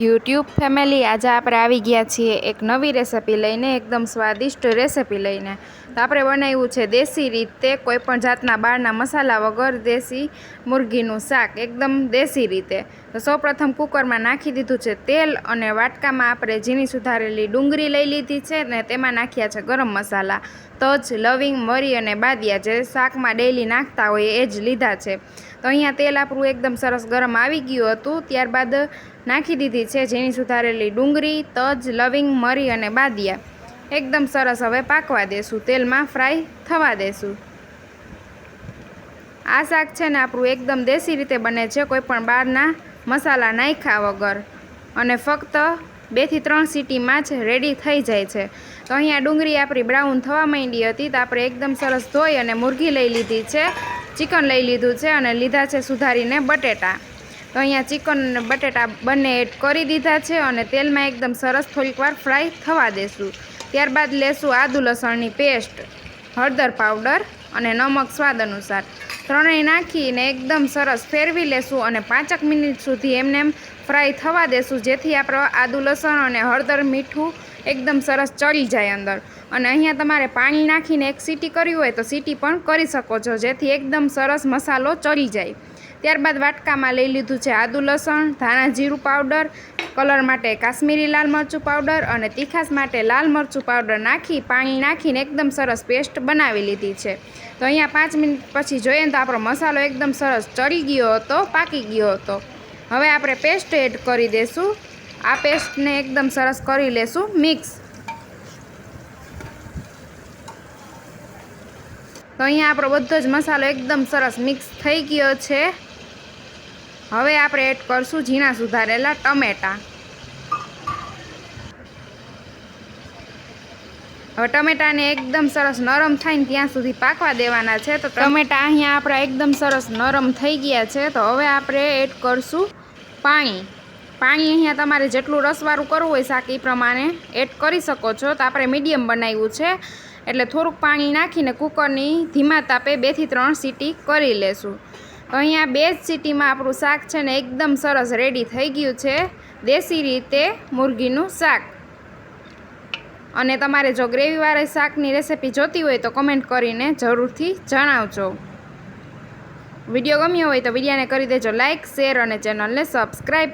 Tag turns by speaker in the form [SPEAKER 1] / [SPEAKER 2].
[SPEAKER 1] YouTube family આજે આપણે આવી ગયા છીએ એક નવી રેસિપી લઈને, એકદમ સ્વાદિષ્ટ રેસિપી લઈને. તો આપણે બનાવ્યું છે દેશી રીતે કોઈપણ જાતના બહારના મસાલા વગર દેશી મુરગીનું શાક, એકદમ દેશી રીતે. તો સૌપ્રથમ કુકરમાં નાખી દીધું છે તેલ અને વાટકામાં આપણે ઝીણી સુધારેલી ડુંગળી લઈ લીધી છે ને તેમાં નાખ્યા છે ગરમ મસાલા, તજ, લવિંગ, મરી અને બાદિયા જે શાકમાં ડેઈલી નાખતા હોય એ જ લીધા છે. તો અહીંયા તેલ આપણું એકદમ સરસ ગરમ આવી ગયું હતું. ત્યારબાદ નાખી દીધી છે ઝીણી સુધારેલી ડુંગળી, તજ, લવિંગ, મરી અને બાદિયા. એકદમ સરસ હવે પાકવા દેશું. તેલમાં ફ્રાય થવા દેશું. આ શાક છે ને આપણું એકદમ દેશી રીતે બને છે કોઈ પણ બહારના મસાલા નાખ્યા વગર. અને ફક્ત બેથી ત્રણ સીટીમાં જ રેડી થઈ જાય છે. તો અહીંયા ડુંગળી આપણી બ્રાઉન થવા માંડી હતી તો આપણે એકદમ સરસ ધોઈ અને મુરઘી લઈ લીધી છે. ચિકન લઈ લીધું છે અને લીધા છે સુધારીને બટેટા. તો અહીંયા ચિકન અને બટેટા બંને એડ કરી દીધા છે અને તેલમાં એકદમ સરસ થોડીક વાર ફ્રાય થવા દેશું. ત્યારબાદ લેશું આદુ લસણની પેસ્ટ, હળદર પાવડર અને નમક સ્વાદ અનુસાર. ત્રણેય નાખીને એકદમ સરસ ફેરવી લેશું અને પાંચક મિનિટ સુધી એમને એમ ફ્રાય થવા દેશું, જેથી આપણો આદુ લસણ અને હળદર મીઠું એકદમ સરસ ચડી જાય અંદર. અને અહીંયા તમારે પાણી નાખીને એક સીટી કરવી હોય તો સીટી પણ કરી શકો છો, જેથી એકદમ સરસ મસાલો ચડી જાય. ત્યારબાદ વાટકામાં લઈ લીધું છે આદુ લસણ, ધાણા જીરું પાવડર, કલર માટે કાશ્મીરી લાલ મરચું પાવડર અને તીખાસ માટે લાલ મરચું પાવડર નાખી, પાણી નાખીને એકદમ સરસ પેસ્ટ બનાવી લીધી છે. તો અહીંયા પાંચ મિનિટ પછી જોઈએ તો આપણો મસાલો એકદમ સરસ ચડી ગયો હતો, પાકી ગયો હતો. હવે આપણે પેસ્ટ એડ કરી દઈશું આ પેસ્ટને એકદમ સરસ કરી લેશું મિક્સ. તો અહીંયા આપણો બધો જ મસાલો એકદમ સરસ મિક્સ થઈ ગયો છે. હવે આપણે એડ કરશું ઝીણા સુધારેલા ટમેટાં. હવે ટમેટાને એકદમ સરસ નરમ થાય ને ત્યાં સુધી પાકવા દેવાના છે. તો ટમેટા અહીંયા આપણા એકદમ સરસ નરમ થઈ ગયા છે. તો હવે આપણે એડ કરશું પાણી. પાણી અહીંયા તમારે જેટલું રસવાળું કરવું હોય શાક એ પ્રમાણે એડ કરી શકો છો. તો આપણે મીડિયમ બનાવ્યું છે. એટલે થોડુંક પાણી નાખીને કુકરની ધીમા તાપે બેથી ત્રણ સીટી કરી લેશું. તો અહીંયા બે જ સીટીમાં આપણું શાક છે ને એકદમ સરસ રેડી થઈ ગયું છે દેશી રીતે મુરગીનું શાક. અને તમારે જો ગ્રેવીવાળા શાકની રેસિપી જોતી હોય તો કમેન્ટ કરીને જરૂરથી જણાવજો. વીડિયો ગમ્યો હોય તો વિડીયાને કરી દેજો લાઇક શેર અને ચેનલને સબસ્ક્રાઈબ